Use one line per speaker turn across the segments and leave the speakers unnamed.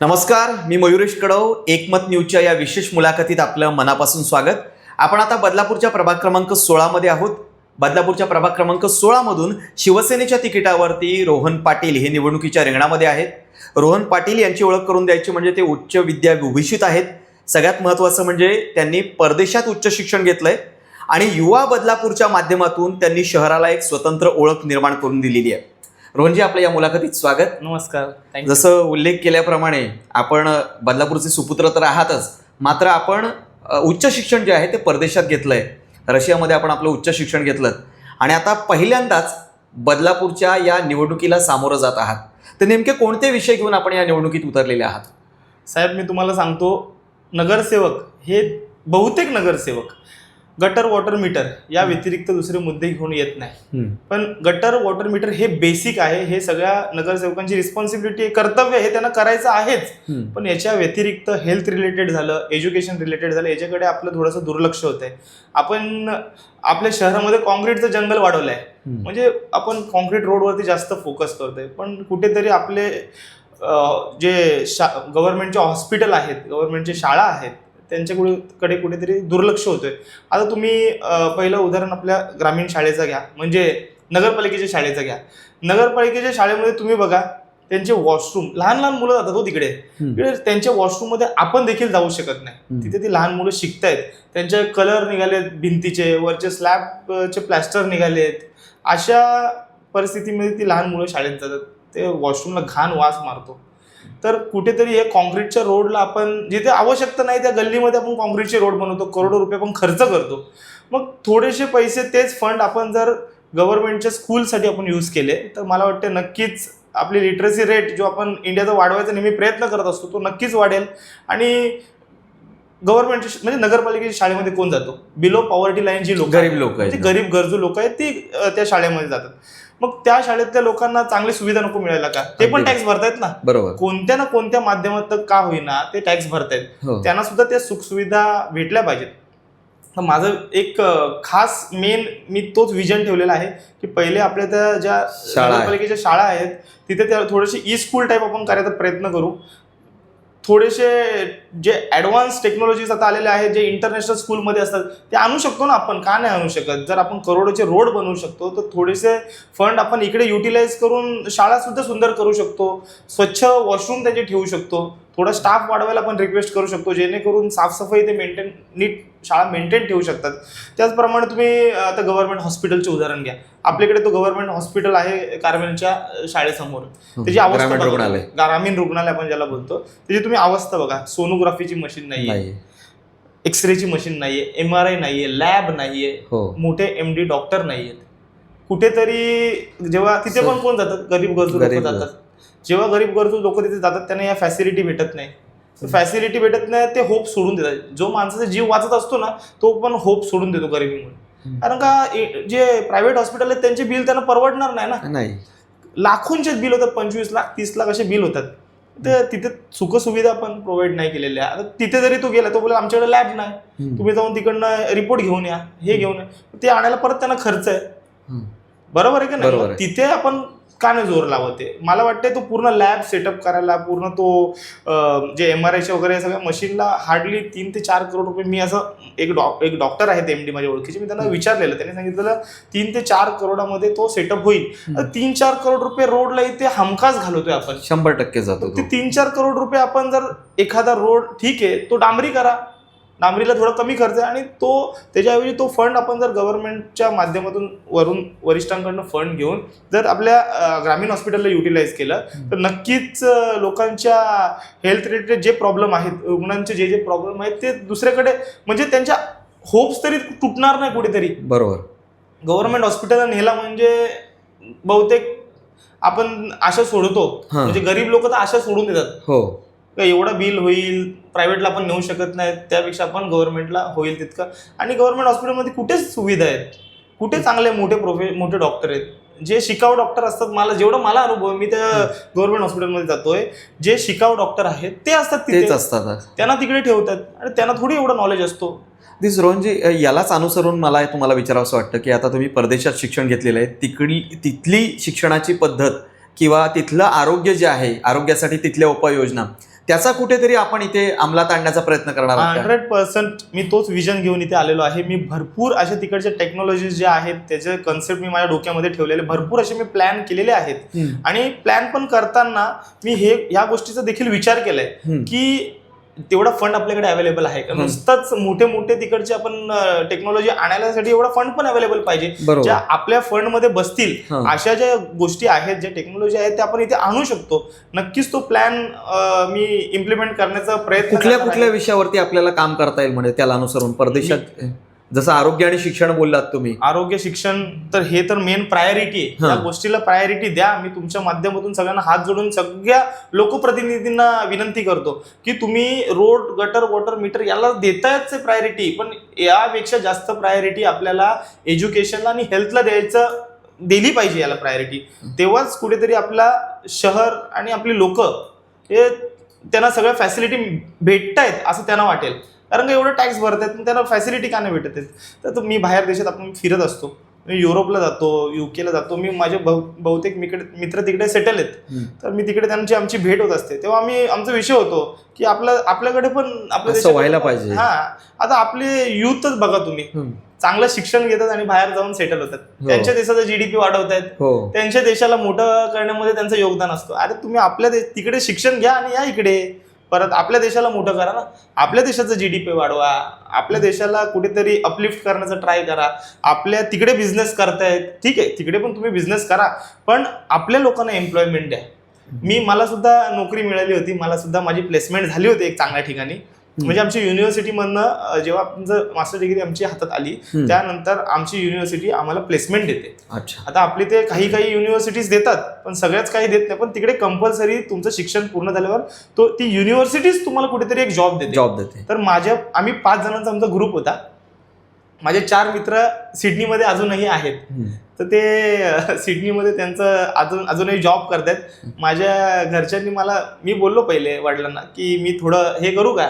नमस्कार मी मयुरेश कडव एकमत न्यूजच्या या विशेष मुलाखतीत आपलं मनापासून स्वागत. आपण आता बदलापूरच्या प्रभाग क्रमांक सोळामध्ये आहोत. बदलापूरच्या प्रभाग क्रमांक सोळामधून शिवसेनेच्या तिकिटावरती रोहन पाटील हे निवडणुकीच्या रिंगणामध्ये आहेत. रोहन पाटील यांची ओळख करून द्यायची म्हणजे ते उच्च विद्या विभूषित आहेत. सगळ्यात महत्त्वाचं म्हणजे त्यांनी परदेशात उच्च शिक्षण घेतलंय आणि युवा बदलापूरच्या माध्यमातून त्यांनी शहराला एक स्वतंत्र ओळख निर्माण करून दिलेली आहे. रोहनजी आपलं या मुलाखतीत स्वागत.
नमस्कार.
जसं उल्लेख केल्याप्रमाणे आपण बदलापूरचे सुपुत्र तर आहातच मात्र आपण उच्च शिक्षण जे आहे ते परदेशात घेतलंय. रशियामध्ये आपण आपलं उच्च शिक्षण घेतलं. आणि आता पहिल्यांदाच बदलापूरच्या या निवडणुकीला सामोरं जात आहात. तर नेमके कोणते विषय घेऊन आपण या निवडणुकीत उतरलेले आहात?
साहेब मी तुम्हाला सांगतो नगरसेवक हे बहुतेक नगरसेवक गटर वॉटर मीटर या व्यतिरिक्त दुसरे मुद्दे घेऊन येत नाही. पण गटर वॉटर मीटर हे बेसिक आहे हे सगळ्या नगरसेवकांची रिस्पॉन्सिबिलिटी कर्तव्य हे त्यांना करायचं आहेच. पण याच्या व्यतिरिक्त हेल्थ रिलेटेड झालं एज्युकेशन रिलेटेड झालं याच्याकडे आपलं थोडंसं दुर्लक्ष होतंय. आपण आपल्या शहरामध्ये कॉन्क्रीटचं जंगल वाढवलं आहे म्हणजे आपण कॉन्क्रीट रोडवरती जास्त फोकस करतोय. पण कुठेतरी आपले जे शा गव्हर्नमेंटचे हॉस्पिटल आहेत गव्हर्नमेंटचे शाळा आहेत त्यांच्याकडे कडे कुठेतरी दुर्लक्ष होतोय. आता तुम्ही पहिलं उदाहरण आपल्या ग्रामीण शाळेचं घ्या. म्हणजे नगरपालिकेच्या शाळेचं घ्या. नगरपालिकेच्या शाळेमध्ये तुम्ही बघा त्यांचे वॉशरूम लहान लहान मुलं जातात हो तिकडे. तिकडे त्यांच्या वॉशरूममध्ये आपण देखील जाऊ शकत नाही. तिथे ती लहान मुलं शिकतायत. त्यांचे कलर निघालेत भिंतीचे वरचे स्लॅबचे प्लॅस्टर निघालेत. अशा परिस्थितीमध्ये ती लहान मुलं शाळेत जातात. ते वॉशरूमला घाण वास मारतो. तर कुठेतरी हे कॉन्क्रीटच्या रोडला आपण जिथे आवश्यकता नाही त्या गल्लीमध्ये आपण कॉन्क्रीटचे रोड बनवतो करोडो रुपये आपण खर्च करतो. मग थोडेसे पैसे तेच फंड आपण जर गव्हर्नमेंटच्या स्कूलसाठी आपण यूज केले तर मला वाटतं नक्कीच आपली लिटरसी रेट जो आपण इंडियाचा वाढवायचा नेहमी प्रयत्न करत असतो तो नक्कीच वाढेल. आणि गव्हर्नमेंटच्या म्हणजे नगरपालिकेच्या शाळेमध्ये कोण जातो? बिलो पॉवर्टी लाईन जी लोक
गरीब लोक आहेत.
गरीब गरजू लोक आहेत ती त्या शाळेमध्ये जातात. मग त्या शाळेतल्या लोकांना चांगली सुविधा नको मिळायला का? ते पण. टॅक्स भरतायत ना?
बरोबर.
कोणत्या ना कोणत्या माध्यमातून का होईना ते टॅक्स भरतायत.
हो.
त्यांना सुद्धा त्या सुखसुविधा भेटल्या पाहिजेत. तर माझं एक खास मेन मी तोच विजन ठेवलेला आहे की पहिले आपल्या त्या ज्या. नगरपालिकेच्या शाळा आहेत तिथे त्या थोडेसे ई स्कूल टाईप आपण करायचा प्रयत्न करू. थोडेसे जे ॲडव्हान्स टेक्नॉलॉजीज आता आलेले आहेत जे इंटरनॅशनल स्कूलमध्ये असतात ते आणू शकतो ना आपण? का नाही आणू शकत? जर आपण करोडोचे रोड बनवू शकतो तर थोडेसे फंड आपण इकडे युटिलाइज करून शाळासुद्धा सुंदर करू शकतो. स्वच्छ वॉशरूम त्याचे ठेवू शकतो. थोडा स्टाफ वाढवायला आपण रिक्वेस्ट करू शकतो जेणेकरून साफसफाई ते मेंटेन नीट शाळा मेंटेन ठेवू शकतात. त्याचप्रमाणे तुम्ही आता गव्हर्नमेंट हॉस्पिटलचे उदाहरण घ्या. आपल्याकडे तो गव्हर्नमेंट हॉस्पिटल आहे कारमेलच्या अं, शाळेसमोर. त्याची अवस्था
ग्रामीण. रुग्णालय.
आपण ज्याला बोलतो त्याची तुम्ही अवस्था बघा. सोनोग्राफीची मशीन नाहीये.
नाही.
एक्सरेची मशीन नाहीये. एम आर आय नाहीये. लॅब नाहीये.
हो.
मोठे एम डी डॉक्टर नाहीयेत. कुठेतरी जेव्हा तिथे पण कोण जातात? गरीब गरजू लोक जातात. जेव्हा गरीब गरजू लोक तिथे जातात त्यांना या फॅसिलिटी भेटत नाही. फॅसिलिटी भेटत नाही ते होप सोडून देतात. जो माणसाचा जीव वाचत असतो ना तो पण होप सोडून देतो गरिबीमुळे. कारण का जे प्रायव्हेट हॉस्पिटल आहेत त्यांचे बिल त्यांना परवडणार नाही ना.
नाही.
लाखोंचे बिल होतात पंचवीस लाख तीस लाख असे बिल होतात. ते तिथे सुखसुविधा पण प्रोव्हाइड नाही केलेल्या. आता तिथे जरी तू गेला तो बोला आमच्याकडे लॅब नाही. तुम्ही जाऊन तिकडनं रिपोर्ट घेऊन या हे घेऊन या. ते आणायला परत त्यांना खर्च आहे. बरोबर आहे का नाही? तिथे आपण का नाही जोर लावते. मला वाटते तो पूर्ण लॅब सेटअप करायला पूर्ण तो जे एम आर आयचे वगैरे सगळ्या मशीनला हार्डली तीन ते चार करोड रुपये मी असं एक डॉ एक डॉक्टर आहेत एम डी माझ्या ओळखीचे. मी त्यांना. विचारलेलं त्यांनी सांगितलेलं तीन ते चार करोडामध्ये तो सेटअप होईल. तीन चार करोड रुपये रोडला इथे हमखास घालवतोय आपण.
शंभर टक्के जातो
तो तीन चार करोड रुपये आपण जर एखादा रोड ठीक आहे तो डांबरी करा. डांबरीला थोडा कमी खर्च आहे आणि तो त्याच्याऐवजी तो फंड आपण जर गव्हर्नमेंटच्या माध्यमातून वरून वरिष्ठांकडनं फंड घेऊन जर आपल्या ग्रामीण हॉस्पिटलला युटिलाइज केलं तर नक्कीच लोकांच्या हेल्थ रिलेटेड जे प्रॉब्लेम आहेत रुग्णांचे जे जे प्रॉब्लेम आहेत ते दुसऱ्याकडे म्हणजे त्यांच्या होप्स तरी तुटणार नाही कुठेतरी.
बरोबर.
गव्हर्नमेंट हॉस्पिटलला नेला म्हणजे बहुतेक आपण आशा सोडतो. म्हणजे गरीब लोक तर आशा सोडून देतात.
हो.
का एवढं बिल होईल प्रायव्हेटला आपण नेऊ शकत नाही त्यापेक्षा आपण गव्हर्नमेंटला होईल तितकं. आणि गव्हर्नमेंट हॉस्पिटलमध्ये कुठेच सुविधा आहेत? कुठे चांगले मोठे प्रोफे मोठे डॉक्टर आहेत? जे शिकाऊ डॉक्टर असतात मला जेवढं मला अनुभव आहे, मी त्या गव्हर्नमेंट हॉस्पिटलमध्ये जातोय. जे शिकाऊ डॉक्टर आहेत ते असतात
तेच
तिथे
असतात.
त्यांना तिकडे ठेवतात. आणि त्यांना थोडी एवढं नॉलेज असतो.
दिस रोहनजी यालाच अनुसरून मला तुम्हाला विचारावं वाटतं की आता तुम्ही परदेशात शिक्षण घेतलेलं आहे तिकडली तिथली शिक्षणाची पद्धत किंवा तिथलं आरोग्य जे आहे आरोग्यासाठी तिथल्या उपाययोजना त्याचा कुठेतरी आपण इथे अंमलात आणण्याचा प्रयत्न करणार?
हंड्रेड पर्सेंट मी तोच विजन घेऊन इथे आलेलो आहे मी भरपूर अशा तिकडच्या टेक्नॉलॉजीज ज्या आहेत त्याचे कन्सेप्ट मी माझ्या डोक्यामध्ये ठेवलेले भरपूर असे मी प्लॅन केलेले आहेत. आणि प्लॅन पण करताना मी हे या गोष्टीचा देखील विचार केलाय. की तेवढा फंड आपल्याकडे अवेलेबल आहे का. नुसताच मोठे मोठे तिकडचे आपण टेक्नॉलॉजी आणायसाठी एवढा फंड पण अवेलेबल पाहिजे ज्या आपल्या फंडमध्ये बसतील. अशा ज्या गोष्टी आहेत ज्या टेक्नॉलॉजी आहेत त्या आपण इथे आणू शकतो नक्कीच तो प्लॅन मी इम्प्लिमेंट करण्याचा प्रयत्न
कुठल्या कुठल्या. विषयावरती आपल्याला काम करता येईल म्हणजे त्याला अनुसरून परदेशात जसं आरोग्य आणि शिक्षण बोललात तुम्ही.
आरोग्य शिक्षण तर हे तर मेन प्रायोरिटी आहे या
हं.
गोष्टीला प्रायोरिटी द्या. मी तुमच्या माध्यमातून सगळ्यांना हात जोडून सगळ्या लोकप्रतिनिधींना विनंती करतो की तुम्ही रोड गटर वॉटर मीटर याला देतायच प्रायोरिटी पण यापेक्षा जास्त प्रायोरिटी आपल्याला एज्युकेशनला आणि हेल्थला द्यायचं दिली पाहिजे याला प्रायोरिटी तेव्हाच कुठेतरी आपला शहर आणि आपली लोक हे त्यांना सगळ्या फॅसिलिटी भेटतायत असं त्यांना वाटेल. कारण का एवढं टॅक्स भरत आहेत त्यांना फॅसिलिटी का नाही भेटत आहेत? तर मी बाहेर देशात आपण फिरत असतो. मी युरोपला जातो युकेला जातो. मी माझे बहु बहुतेक मिकडे मित्र तिकडे सेटल आहेत. तर मी तिकडे त्यांची आमची भेट होत असते. तेव्हा आम्ही आमचा विषय होतो की आपलं आपल्याकडे पण आपल्या
व्हायला पाहिजे.
हा. आता आपले युथच बघा तुम्ही. चांगलं शिक्षण घेतात आणि बाहेर जाऊन सेटल होतात.
हो.
त्यांच्या देशाचा जीडीपी वाढवतायत.
हो.
त्यांच्या देशाला मोठं करण्यामध्ये त्यांचं योगदान असतं. अरे तुम्ही आपल्या तिकडे शिक्षण घ्या आणि या इकडे. परत आपल्या देशाला मोठं करा ना. आपल्या देशाचं जी डी पी वाढवा. आपल्या देशाला कुठेतरी अपलिफ्ट करण्याचा ट्राय करा. आपल्या तिकडे बिझनेस करतायत. ठीक आहे तिकडे पण तुम्ही बिझनेस करा. पण आपल्या लोकांना एम्प्लॉयमेंट द्या. मी मला सुद्धा नोकरी मिळाली होती. मला सुद्धा माझी प्लेसमेंट झाली होती एक चांगल्या ठिकाणी. म्हणजे आमची युनिव्हर्सिटीमधनं जेव्हा आमचं मास्टर डिग्री आमची हातात आली. त्यानंतर आमची युनिव्हर्सिटी आम्हाला प्लेसमेंट देते.
अच्छा.
आता आपली ते काही काही युनिव्हर्सिटीज देतात पण सगळ्याच काही देत नाही. पण तिकडे कंपल्सरी तुमचं शिक्षण पूर्ण झाल्यावर तो ती युनिव्हर्सिटीज तुम्हाला कुठेतरी एक जॉब देते.
जॉब देते.
तर माझ्या आम्ही पाच जणांचा आमचा ग्रुप होता. माझे चार मित्र सिडनीमध्ये अजूनही आहेत. तर ते सिडनीमध्ये त्यांचं अजून अजूनही जॉब करतायत. माझ्या घरच्यांनी मला मी बोललो पहिले वडिलांना की मी थोडं हे करू का?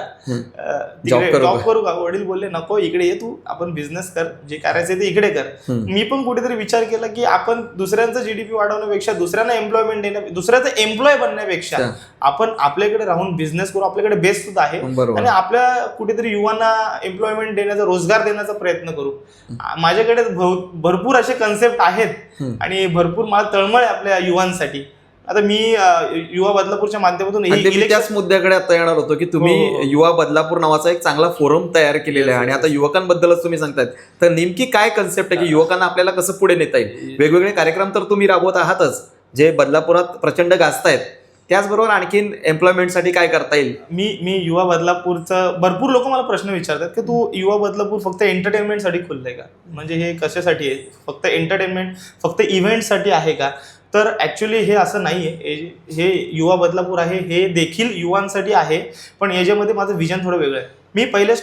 जॉब? करू का? वडील बोलले नको इकडे ये तू आपण बिझनेस कर जे करायचं ते इकडे कर. मी पण कुठेतरी विचार केला की आपण दुसऱ्यांचं जीडीपी वाढवण्यापेक्षा दुसऱ्यांना एम्प्लॉयमेंट देण्या दुसऱ्याचं एम्प्लॉय बनण्यापेक्षा. आपण आपल्याकडे राहून बिझनेस करू आपल्याकडे बेस सुद्धा आहे. आणि आपल्या कुठेतरी युवांना एम्प्लॉयमेंट देण्याचा रोजगार देण्याचा प्रयत्न करू. माझ्याकडे भरपूर असे कन्सेप्ट आहेत. आणि भरपूर मला तळमळ आहे आपल्या युवांसाठी. आता मी युवा बदलापूरच्या माध्यमातून हे
त्याच मुद्द्याकडे आता येणार होतो की
हो,
तुम्ही
हो.
युवा बदलापूर नावाचा एक चांगला फोरम तयार केलेला आहे. आणि आता युवकांबद्दलच तुम्ही सांगतायत. तर नेमकी काय कन्सेप्ट आहे की युवकांना आपल्याला कसं पुढे नेता येईल? वेगवेगळे कार्यक्रम तर तुम्ही राबवत आहातच. जे बदलापुरात प्रचंड गाजतायत. त्याचबरोबर आणखीन एम्प्लॉयमेंटसाठी काय करता येईल?
मी मी युवा बदलापूरचं भरपूर लोक मला प्रश्न विचारतात की तू युवा बदलापूर फक्त एंटरटेनमेंटसाठी खुललंय का? म्हणजे हे कशासाठी आहे? फक्त एंटरटेनमेंट फक्त इव्हेंटसाठी आहे का? तर ॲक्च्युली हे असं नाही आहे हे युवा बदलापूर आहे हे देखील युवांसाठी आहे पण याच्यामध्ये माझं विजन थोडं वेगळं आहे. मी पहिले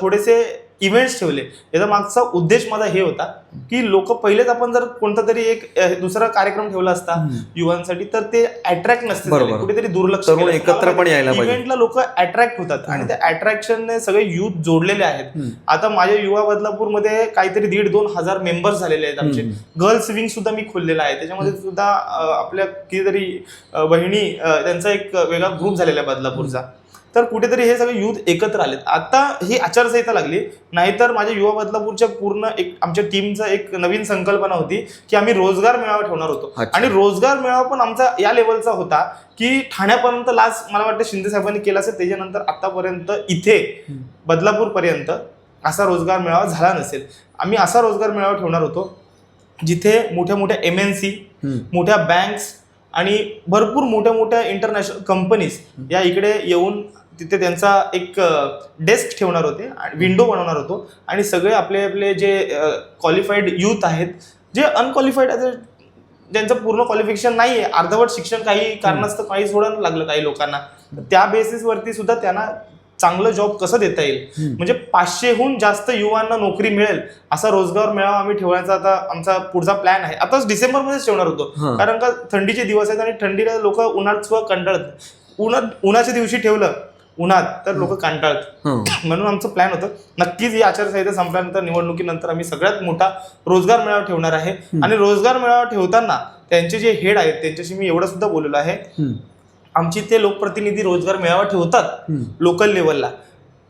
थोडेसे इव्हेंट्स ठेवले याचा मागचा उद्देश माझा हे होता की लोक पहिलेच आपण जर कोणता तरी एक दुसरा कार्यक्रम ठेवला असता युवांसाठी तर ते अट्रॅक्ट नसते. कुठेतरी दुर्लक्ष.
एकत्र पण यायला.
इव्हेंटला लोक अट्रॅक्ट होतात आणि त्या अट्रॅक्शनने सगळे युथ जोडलेले आहेत. आता माझ्या युवा बदलापूरमध्ये काहीतरी दीड दोन हजार मेंबर्स झालेले आहेत आमचे. गर्ल्स विंग सुद्धा मी खोललेला आहे त्याच्यामध्ये सुद्धा आपल्या कितीतरी बहिणी त्यांचा एक वेगळा ग्रुप झालेला आहे बदलापूरचा तर कुठेतरी हे सगळे युथ एकत्र आलेत. आता ही आचारसंहिता लागली नाहीतर माझ्या युवा बदलापूरच्या पूर्ण एक आमच्या टीमचा एक नवीन संकल्पना होती की आम्ही रोजगार मेळावा ठेवणार होतो. आणि रोजगार मेळावा पण आमचा या लेवलचा होता की ठाण्यापर्यंत लास्ट मला वाटतं शिंदे साहेबांनी केला असेल त्याच्यानंतर आतापर्यंत इथे बदलापूर पर्यंत असा रोजगार मेळावा झाला नसेल. आम्ही असा रोजगार मेळावा ठेवणार होतो जिथे मोठ्या मोठ्या एम एन सी. मोठ्या बँक्स आणि भरपूर मोठ्या मोठ्या इंटरनॅशनल कंपनीज या इकडे येऊन तिथे त्यांचा एक डेस्क ठेवणार होते विंडो बनवणार होतो. आणि सगळे आपले आपले जे क्वालिफाईड यूथ आहेत जे अनक्वालिफाईड ज्यांचं पूर्ण क्वालिफिकेशन नाही आहे अर्धवट शिक्षण काही कारणास्तव काही सोडायला लागलं काही लोकांना. त्या बेसिसवरती सुद्धा त्यांना चांगलं जॉब कसं देता येईल. म्हणजे पाचशेहून जास्त युवांना नोकरी मिळेल असा रोजगार मेळावा आम्ही ठेवण्याचा आता आमचा पुढचा प्लॅन आहे. आताच डिसेंबरमध्येच ठेवणार. होतो. कारण का थंडीचे दिवस आहेत आणि थंडीला लोक उन्हात सुद्धा कंटाळत उन्हात उन्हाच्या दिवशी ठेवलं उन्हात तर लोक कंटाळत. म्हणून आमचं प्लॅन होतं नक्कीच ही आचारसंहिता संपल्यानंतर निवडणुकीनंतर आम्ही सगळ्यात मोठा रोजगार मेळावा ठेवणार आहे आणि रोजगार मेळावा ठेवताना त्यांचे जे हेड आहेत त्यांच्याशी मी एवढं सुद्धा बोललेलो आहे. आमची ते लोकप्रतिनिधी रोजगार मेळावा ठेवतात. लोकल लेवलला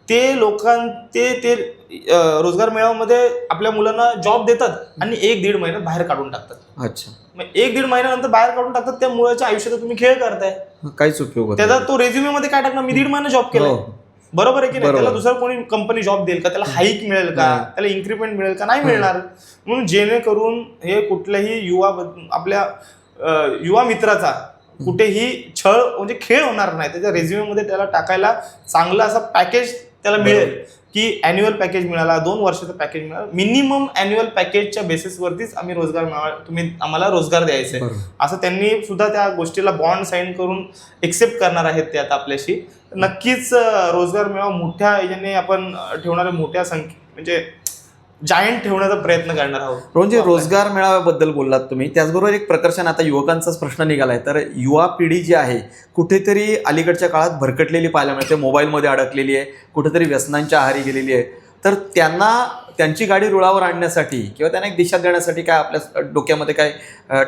ते लोकां ते ते रोजगार मेळाव्यामध्ये आपल्या मुलांना जॉब देतात आणि एक दीड महिन्यात बाहेर काढून टाकतात.
अच्छा.
मग एक दीड महिन्यानंतर बाहेर काढून टाकतात त्या मुलाच्या आयुष्याचा तुम्ही खेळ करताय.
काहीच उपयोग
त्याचा तो रेझ्युमे मध्ये काय टाकणार? मी दीड महिना जॉब. केला
हो.
बरोबर आहे की नाही. त्याला दुसरं कोणी कंपनी जॉब देईल का? त्याला हाईक मिळेल का. त्याला इन्क्रीमेंट मिळेल का? नाही मिळणार. म्हणून जेणेकरून हे कुठल्याही युवा आपल्या युवा मित्राचा कुठेही छळ म्हणजे खेळ होणार नाही. त्याच्या resume मध्ये त्याला टाकायला चांगलं असं पॅकेज त्याला मिळेल. की अॅन्युअल पॅकेज मिळाला दोन वर्षाचं पॅकेज मिळाला. मिनिमम अॅन्युअल पॅकेजच्या बेसिसवरतीच आम्ही रोजगार मिळावा तुम्ही आम्हाला रोजगार द्यायचा आहे. असं त्यांनी सुद्धा त्या गोष्टीला बॉन्ड साईन करून एक्सेप्ट करणार आहेत ते आता आपल्याशी. नक्कीच रोजगार मेळावा मोठ्या याने आपण ठेवणाऱ्या मोठ्या संख्ये म्हणजे जायंट ठेवण्याचा प्रयत्न करणार आहोत.
म्हणजे रोजगार मेळाव्याबद्दल बोललात तुम्ही. त्याचबरोबर एक प्रकर्षण आता युवकांचाच प्रश्न निघालाय. तर युवा पिढी जी आहे कुठेतरी अलीकडच्या काळात भरकटलेली पाहायला मिळते. मोबाईलमध्ये अडकलेली आहे कुठेतरी व्यसनांच्या आहारी गेलेली आहे. तर त्यांना त्यांची गाडी रुळावर आणण्यासाठी किंवा त्यांना एक दिशा देण्यासाठी काय आपल्या डोक्यामध्ये काय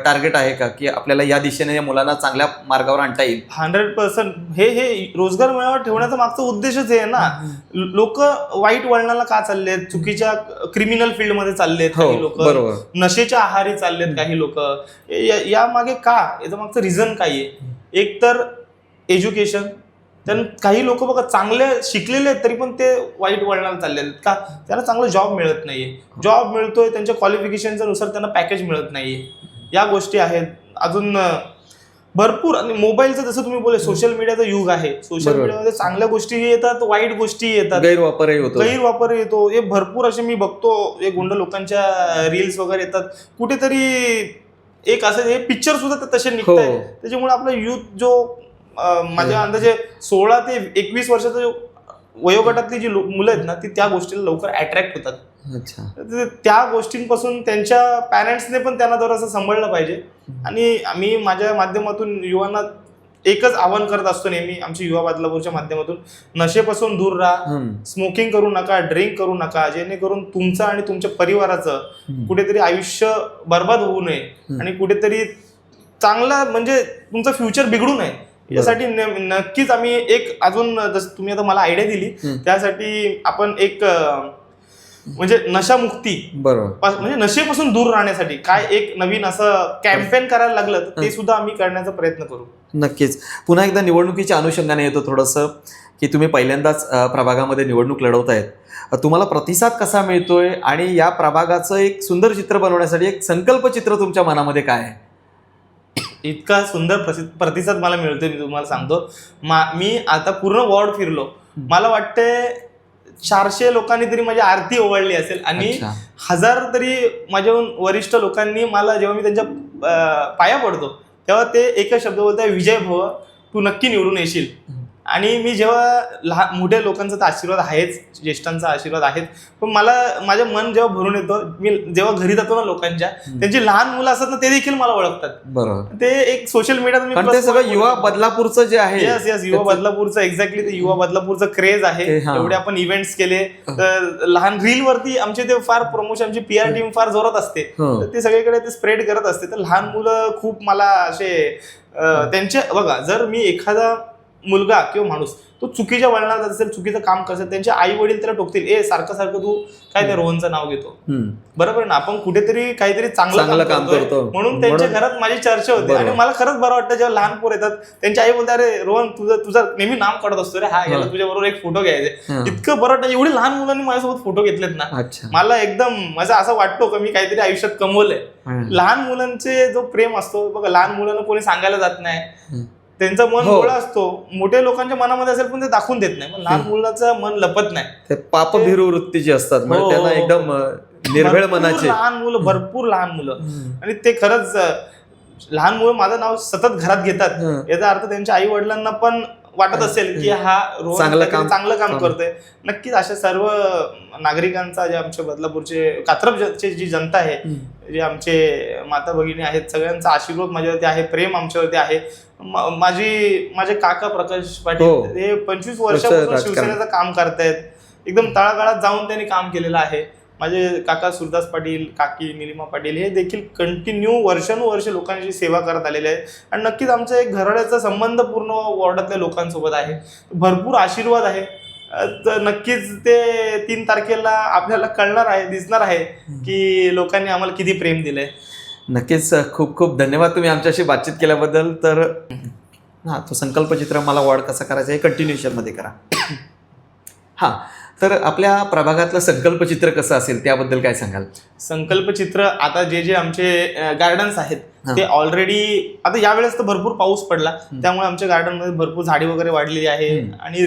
टार्गेट आहे का? की आपल्याला या दिशेने या मुलांना चांगल्या मार्गावर आणता येईल?
Hundred percent. हे हे रोजगार मेळावा ठेवण्याचा मागचा उद्देशच आहे ना. लोक वाईट वळणाला का चाललेत? चुकीच्या क्रिमिनल फील्डमध्ये चाललेत
हो
काही लोक. नशेच्या आहारी चाललेत काही लोक. या मागे का? याचं मागचं रिझन काय आहे? एक तर एज्युकेशन त्यानं काही लोक बघा चांगले शिकलेले आहेत तरी पण ते वाईट वळणाला चाललेले आहेत. का? त्यांना चांगला जॉब मिळत नाहीये. जॉब मिळतोय त्यांच्या क्वालिफिकेशनच्या नुसार त्यांना पॅकेज मिळत नाहीये. या गोष्टी आहेत. अजून भरपूर आणि मोबाईलचं जसं तुम्ही बोले सोशल मीडियाचं युग आहे. सोशल. मीडियामध्ये चांगल्या गोष्टी येतात वाईट गोष्टी येतात.
गैरवापरही होतो.
गैरवापर येतो. हे भरपूर असे मी बघतो. हे गुंड लोकांच्या रील्स वगैरे येतात. कुठेतरी एक असं हे पिक्चर सुद्धा ते तसे निघत
हो.
त्याच्यामुळे आपला युथ जो माझ्या अंदाजे सोळा ते एकवीस वर्षाचा वयोगटातली जी मुलं आहेत ना ती त्या गोष्टीला लवकर अट्रॅक्ट होतात.
अच्छा.
त्या गोष्टींपासून त्यांच्या पॅरेंट्सने पण त्यांना जर सांभाळलं पाहिजे. आणि आम्ही माझ्या माध्यमातून युवांना एकच आवाहन करत असतो नेहमी आमच्या युवा बदलापूरच्या माध्यमातून नशेपासून दूर राहा. स्मोकिंग करू नका ड्रिंक करू नका जेणेकरून तुमचं आणि तुमच्या परिवाराचं. कुठेतरी आयुष्य बर्बाद होऊ नये. आणि कुठेतरी चांगला म्हणजे तुमचं फ्युचर बिघडू नये. यासाठी नक्कीच आम्ही एक अजून जसं तुम्ही आता मला आयडिया दिली. त्यासाठी आपण एक म्हणजे नशामुक्ती
बरोबर.
म्हणजे नशेपासून दूर राहण्यासाठी काय एक नवीन असं कॅम्पेन करायला लागलं ते सुद्धा आम्ही करण्याचा प्रयत्न करू.
नक्कीच. पुन्हा एकदा निवडणुकीच्या अनुषंगाने येतो थोडंसं की तुम्ही पहिल्यांदाच प्रभागामध्ये निवडणूक लढवतायत. तुम्हाला प्रतिसाद कसा मिळतोय आणि या प्रभागाचं एक सुंदर चित्र बनवण्यासाठी एक संकल्प चित्र तुमच्या मनामध्ये काय आहे?
इतका सुंदर प्रसि- प्रतिसाद मला मिळतोय मी तुम्हाला सांगतो. मा- मी आता पूर्ण वॉर्ड फिरलो. मला वाटते चारशे लोकांनी तरी माझी आरती ओवाळली असेल आणि. हजार तरी माझ्याहून वरिष्ठ लोकांनी मला जेव्हा मी त्यांच्या पाया पडतो तेव्हा ते एकच शब्द बोलतात विजय भव तू नक्की निवडून येशील. आणि मी जेव्हा लहान मोठ्या लोकांचा तर आशीर्वाद आहेच ज्येष्ठांचा आशीर्वाद आहेच पण मला माझं मन जेव्हा भरून येतं मी जेव्हा घरी जातो ना लोकांच्या त्यांची लहान मुलं असतात ना ते देखील मला ओळखतात.
बरोबर.
ते एक सोशल मीडियात
ते सगळं युवा बदलापूरचं जे आहे
येस येस युवा बदलापूरचं एक्झॅक्टली ते युवा बदलापूरचं क्रेज आहे. एवढे आपण इव्हेंट्स केले. तर लहान रील वरती आमचे ते फार प्रमोशन आमची पी आर टीम फार जोरात असते.
हो.
तर ते सगळीकडे ते स्प्रेड करत असते. तर लहान मुलं खूप मला असे अं, त्यांचे बघा जर मी एखादा मुलगा किंवा माणूस तो चुकीच्या वळणात जात असेल चुकीचं काम करत त्यांचे आई वडील त्याला टोकतील ए सारखं सारखं तू काय ते रोहनचं नाव घेतो. बरोबर ना आपण कुठेतरी काहीतरी चांगलं काम.
करतो.
म्हणून त्यांच्या घरात माझी चर्चा होते. आणि मला खरंच बरं वाटतं जेव्हा लहान पोर येतात त्यांची आई बोलते अरे रोहन तुझं तुझा नेहमी नाम काढत असतो रे हा याला
हा.
तुझ्या बरोबर एक फोटो घ्यायचे. इतकं बरं वाटतं एवढे लहान मुलांनी माझ्यासोबत फोटो घेतलेत ना मला एकदम माझा असं वाटतो का मी काहीतरी आयुष्यात कमवलंय. लहान मुलांचे जो प्रेम असतो बघा लहान मुलांना कोणी सांगायला जात नाही. त्यांचं मन
हो.
गोळा असतो मोठ्या लोकांच्या मनामध्ये असेल पण ते दाखवून देत नाही पण लहान मुलाचं मन लपत नाही
ते पापभीरू वृत्तीचे असतात म्हणजे
हो,
त्यांना
हो.
एकदम अ, निर्भेळ
भरपूर
मनाचे
लहान मुलं भरपूर लहान मुलं
हम्म.
आणि ते खरंच अं, लहान मुलं माझं नाव सतत घरात घेतात
हं.
याचा अर्थ त्यांच्या आई वडिलांना पण वाटत असेल की हा रोहन
चांगलं
काहीतरी
काम-
चांगलं काम. करतोय नक्कीच अशा सर्व नागरिकांचा जे आमच्या बदलापूरचे कात्रपचे जी जनता आहे
हम्म.
जे आमचे माता भगिनी आहेत सगळ्यांचा आशीर्वाद माझ्यावरती आहे प्रेम आमच्यावरती आहे म- माझी माझे काका प्रकाश
हो.
पाटील हे. पंचवीस वर्षापासून
राजकारण.
शिवसेनेचं काम करतायत. एकदम तळागाळात जाऊन त्यांनी काम केलेलं आहे. माझे काका सुरदास पाटील काकी निलिमा पाटील हे देखील कंटिन्यू वर्षानुवर्ष लोकांची सेवा करत आलेले आहेत. आणि नक्कीच आमचा एक घराण्याचा संबंध पूर्ण वॉर्डातल्या लोकांसोबत आहे. भरपूर आशीर्वाद आहे. अ, तर नक्कीच ते तीन तारखेला आपल्याला कळणार आहे दिसणार आहे की लोकांनी आम्हाला किती प्रेम दिलंय.
नक्कीच खूप खूप धन्यवाद तुम्ही आमच्याशी बातचीत केल्याबद्दल. तर हां तो संकल्पचित्र मला वॉर्ड कसा करायचा हे कंटिन्युएशनमध्ये करा. हां तर आपल्या प्रभागातलं संकल्पचित्र कसं असेल त्याबद्दल काय सांगाल
संकल्पचित्र आता जे जे आमचे गार्डन्स आहेत. ते ऑलरेडी आता यावेळेस तर भरपूर पाऊस पडला त्यामुळे आमच्या गार्डनमध्ये भरपूर झाडी वगैरे वाढलेली आहे. आणि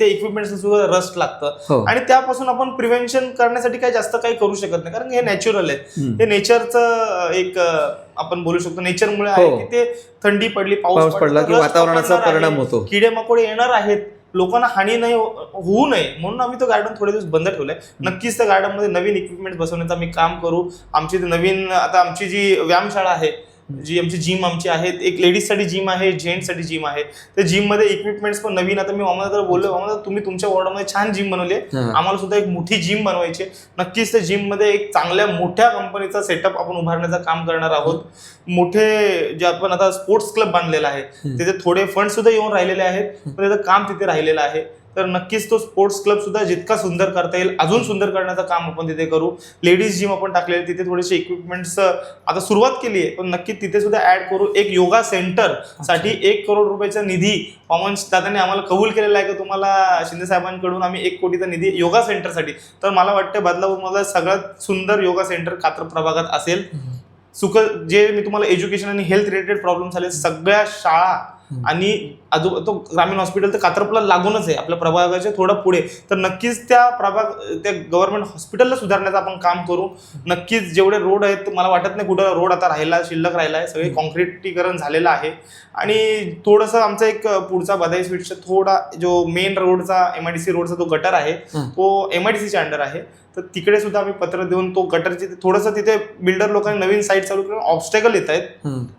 ते इक्विपमेंट सुद्धा रस्ट लागतं
हो
आणि त्यापासून आपण प्रिव्हेन्शन करण्यासाठी काही जास्त काही करू शकत नाही कारण हे नॅचरल आहे. हे नेचरचं एक आपण बोलू शकतो नेचरमुळे आहे
हो.
की ते थंडी पडली पाऊस
पडला की वातावरणाचा. परिणाम होतो
किडे मकोडे येणार आहेत लोकांना हानी नाही हो- होऊ नये. म्हणून आम्ही तो गार्डन थोडे दिवस बंद ठेवलाय. नक्कीच त्या garden मध्ये नवीन इक्विपमेंट बसवण्याचं आम्ही काम करू. आमची नवीन आता आमची जी व्यायामशाळा आहे जी आमची जिम आमची आहे एक लेडीजसाठी जिम आहे जेंट्ससाठी जिम आहे. त्या जिममध्ये इक्विपमेंट्स पण नवीन. आता मी मामाला बोललो मामा तुम्ही तुमच्या वॉर्डमध्ये छान जिम बनवली. आम्हाला सुद्धा एक मोठी जिम बनवायची. नक्कीच त्या जिममध्ये एक चांगल्या मोठ्या कंपनीचा सेटअप आपण उभारण्याचं काम करणार आहोत. मोठे जे आपण आता स्पोर्ट्स क्लब बांधलेला आहे तिथे थोडे फंड सुद्धा येऊन राहिलेले आहेत. पण त्याचं काम तिथे राहिलेलं आहे. तर नक्कीच तो स्पोर्ट्स क्लब सुद्धा जितका सुंदर करता येईल अजून सुंदर करण्याचं काम आपण तिथे करू. लेडीज जिम आपण टाकलेले तिथे थोडेसे इक्विपमेंट्स आता सुरुवात केली आहे पण नक्की तिथे सुद्धा ऍड करू. एक योगा सेंटरसाठी एक करोड रुपयाचा निधी पवन दादाने आम्हाला कबूल केलेला आहे की तुम्हाला? शिंदे साहेबांकडून आम्ही एक कोटीचा निधी योगा सेंटरसाठी तर मला वाटतं बदलापूरमध्ये सगळ्यात सुंदर योगा सेंटर कात्र प्रभागात असेल. सुख जे मी तुम्हाला एज्युकेशन आणि हेल्थ रिलेटेड प्रॉब्लेम झाले सगळ्या शाळा आणि आजू तो ग्रामीण हॉस्पिटल तर कात्रपला लागूनच आहे. आपल्या प्रभागाच्या थोडं पुढे. तर नक्कीच त्या प्रभाग त्या गव्हर्नमेंट हॉस्पिटलला सुधारण्याचं आपण काम करू. नक्कीच जेवढे रोड आहेत ते मला वाटत नाही कुठं रोड आता राहिला शिल्लक राहिला आहे सगळे कॉन्क्रिटीकरण झालेलं आहे. आणि थोडंसं आमचा एक पुढचा बदाई स्वीटचा थोडा जो मेन रोडचा एम आय डी सी रोडचा तो गटर आहे. तो एम आय डी सीच्या अंडर आहे. तर तिकडे सुद्धा आम्ही पत्र देऊन तो गटरचे थोडंसं तिथे बिल्डर लोकांनी नवीन साईट चालू करून ऑब्स्टेकल येत आहेत.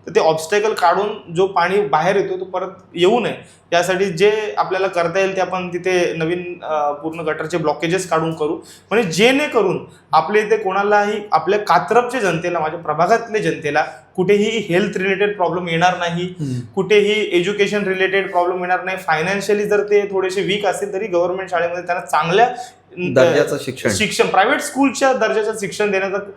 तर ते ऑब्स्टेकल काढून जो पाणी बाहेर येतो तो परत येऊ नये. यासाठी जे आपल्याला करता येईल ते आपण तिथे नवीन पूर्ण गटरचे ब्लॉकेजेस काढून करू. म्हणजे जेणेकरून आपल्या इथे कोणालाही आपल्या कात्रपच्या जनतेला माझ्या प्रभागातल्या जनतेला कुठेही हेल्थ रिलेटेड प्रॉब्लेम येणार नाही. कुठेही एज्युकेशन रिलेटेड प्रॉब्लेम येणार नाही. फायनान्शियली जर ते थोडेसे वीक असतील तरी गव्हर्नमेंट शाळेमध्ये त्यांना चांगल्या
दर्जाचं शिक्षण.
शिक्षण प्रायव्हेट स्कूलच्या दर्जाचं शिक्षण देण्याचं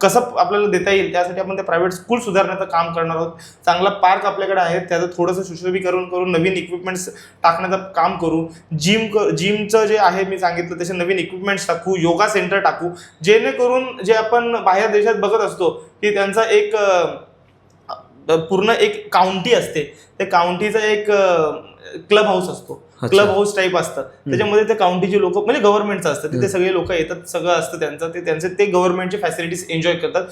कसं आपल्याला देता येईल त्यासाठी आपण ते प्रायव्हेट स्कूल सुधारण्याचं काम करणार आहोत. चांगला पार्क आपल्याकडे आहे त्याचं थोडंसं सुशोभीकरण करून नवीन इक्विपमेंट्स टाकण्याचं काम करू. जिम क जिमचं जे आहे मी सांगितलं तसे नवीन इक्विपमेंट्स टाकू योगा सेंटर टाकू. जेणेकरून जे आपण बाहेर देशात बघत असतो की त्यांचा एक पूर्ण एक काउंटी असते. त्या काउंटीचा एक क्लब हाऊस असतो. क्लब हाऊस टाईप असतं. त्याच्यामध्ये ते काउंटीचे लोक म्हणजे गव्हर्नमेंटचं असतं तिथे सगळे लोक येतात सगळं असतं त्यांचं. ते त्यांचे ते गव्हर्नमेंटचे फॅसिलिटीज एन्जॉय करतात.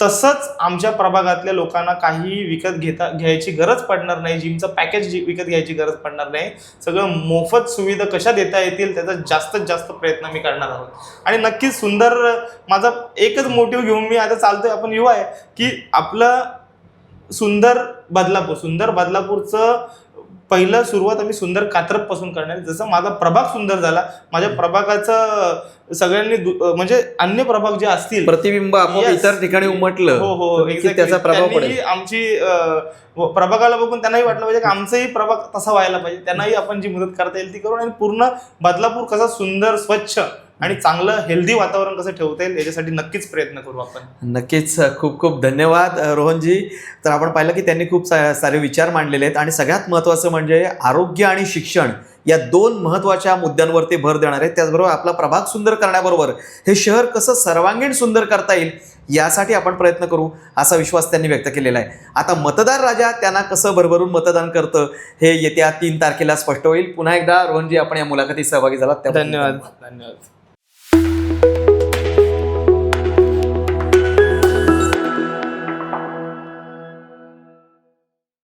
तसंच आमच्या प्रभागातल्या लोकांना काही विकत घेता घ्यायची गरज पडणार नाही. जिमचं पॅकेज विकत घ्यायची गरज पडणार नाही. सगळं मोफत सुविधा कशा देता येतील त्याचा जास्तीत जास्त प्रयत्न मी करणार आहोत. आणि नक्कीच सुंदर माझा एकच मोटिव्ह घेऊन मी आता चालतोय. आपण युवा आहे की आपलं सुंदर बदलापूर सुंदर बदलापूरचं पहिलं सुरुवात आम्ही सुंदर कात्रपपासून करणार. जसं माझा प्रभाग सुंदर झाला माझ्या प्रभागाचं सगळ्यांनी म्हणजे अन्य प्रभाग जे असतील
प्रतिबिंब
Yes.
इतर ठिकाणी उमटलं
हो हो.
त्याचा प्रभाव
आमची प्रभागाला बघून त्यांनाही वाटलं पाहिजे की आमचाही प्रभाग तसा व्हायला पाहिजे त्यांनाही आपण जी मदत करता येईल ती करून आणि पूर्ण बदलापूर कसा सुंदर स्वच्छ आणि चांगलं हेल्दी वातावरण कसं ठेवता येईल याच्यासाठी नक्कीच प्रयत्न करू आपण.
नक्कीच खूप खूप धन्यवाद रोहनजी. तर आपण पाहिलं की त्यांनी खूप सारे विचार मांडलेले आहेत आणि सगळ्यात महत्त्वाचं म्हणजे आरोग्य आणि शिक्षण या दोन महत्त्वाच्या मुद्द्यांवरती भर देणार आहेत. त्याचबरोबर आपला प्रभाग सुंदर करण्याबरोबर हे शहर कसं सर्वांगीण सुंदर करता येईल यासाठी आपण प्रयत्न करू असा विश्वास त्यांनी व्यक्त केलेला आहे. आता मतदार राजा त्यांना कसं भरभरून मतदान करतं हे येत्या तीन तारखेला स्पष्ट होईल. पुन्हा एकदा रोहनजी आपण या मुलाखतीत सहभागी झालात
धन्यवाद. धन्यवाद.